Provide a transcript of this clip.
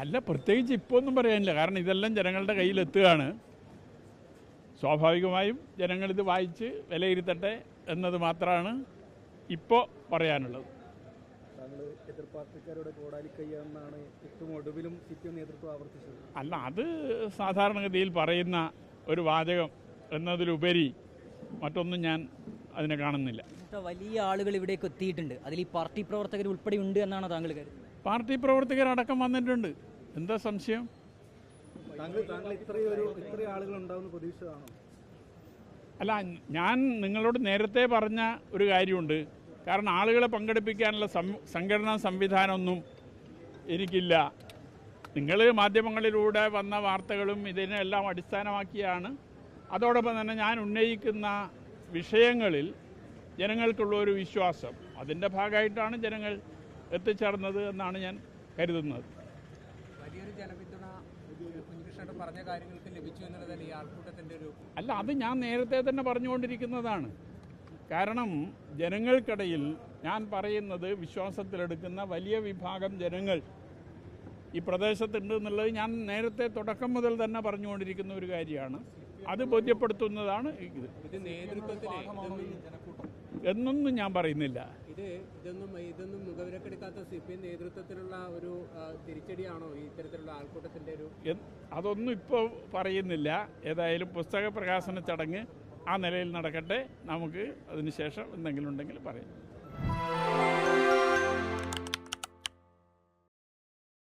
അല്ല പ്രത്യേകിച്ച് ഇപ്പോൾ ഒന്നും പറയാനില്ല. കാരണം ഇതെല്ലാം ജനങ്ങളുടെ കയ്യിലെത്തുകയാണ് സ്വാഭാവികമായും ജനങ്ങളിത് വായിച്ച് വിലയിരുത്തട്ടെ എന്നത് മാത്രമാണ് ഇപ്പോൾ പറയാനുള്ളത്. അല്ല അത് സാധാരണഗതിയിൽ പറയുന്ന ഒരു വാചകം എന്നതിലുപരി മറ്റൊന്നും ഞാൻ അതിനെ കാണുന്നില്ല. വലിയ ആളുകൾ ഇവിടേക്ക് എത്തിയിട്ടുണ്ട്. അതിൽ ഈ പാർട്ടി പ്രവർത്തകർ ഉൾപ്പെടെ ഉണ്ട് എന്നാണ് താങ്കൾ കരുതുന്നത്? പാർട്ടി പ്രവർത്തകരടക്കം വന്നിട്ടുണ്ട്. എന്താ സംശയം? അല്ല ഞാൻ നിങ്ങളോട് നേരത്തെ പറഞ്ഞ ഒരു കാര്യമുണ്ട്. കാരണം ആളുകളെ പങ്കെടുപ്പിക്കാനുള്ള സംഘടനാ സംവിധാനമൊന്നും എനിക്കില്ല. നിങ്ങൾ മാധ്യമങ്ങളിലൂടെ വന്ന വാർത്തകളും ഇതിനെല്ലാം അടിസ്ഥാനമാക്കിയാണ്. അതോടൊപ്പം തന്നെ ഞാൻ ഉന്നയിക്കുന്ന വിഷയങ്ങളിൽ ജനങ്ങൾക്കുള്ള ഒരു വിശ്വാസം. അതിന്റെ ഭാഗമായിട്ടാണ് ജനങ്ങൾ എത്തിച്ചേർന്നത് എന്നാണ് ഞാൻ കരുതുന്നത്. വലിയൊരു ജനപിന്തുണ പറഞ്ഞ കാര്യങ്ങൾക്ക് ലഭിച്ചു എന്നുള്ളതല്ല ഈ ആൾക്കൂട്ടത്തിന്റെ ഒരു അല്ല അത് ഞാൻ നേരത്തെ തന്നെ പറഞ്ഞുകൊണ്ടിരിക്കുന്നതാണ്. കാരണം ജനങ്ങൾക്കിടയിൽ ഞാൻ പറയുന്നത് വിശ്വാസത്തിലെടുക്കുന്ന വലിയ വിഭാഗം ജനങ്ങൾ ഈ പ്രദേശത്തുണ്ട് എന്നുള്ളത് ഞാൻ നേരത്തെ തുടക്കം മുതൽ തന്നെ പറഞ്ഞുകൊണ്ടിരിക്കുന്ന ഒരു കാര്യമാണ്. അത് ബോധ്യപ്പെടുത്തുന്നതാണ് ഇത്. എന്നൊന്നും ഞാൻ പറയുന്നില്ല. ഇത് ഇതൊന്നും ഇതൊന്നും മുഖവിലക്കെടുക്കാത്ത സി പി എം നേതൃത്വത്തിലുള്ള ഒരു തിരിച്ചടിയാണോ ഇത്തരത്തിലുള്ള ആൾക്കൂട്ടത്തിന്റെ ഒരു അതൊന്നും ഇപ്പോൾ പറയുന്നില്ല. ഏതായാലും പുസ്തക പ്രകാശന ചടങ്ങ് ആ നിലയിൽ നടക്കട്ടെ. നമുക്ക് അതിനുശേഷം എന്തെങ്കിലും ഉണ്ടെങ്കിൽ പറയാം.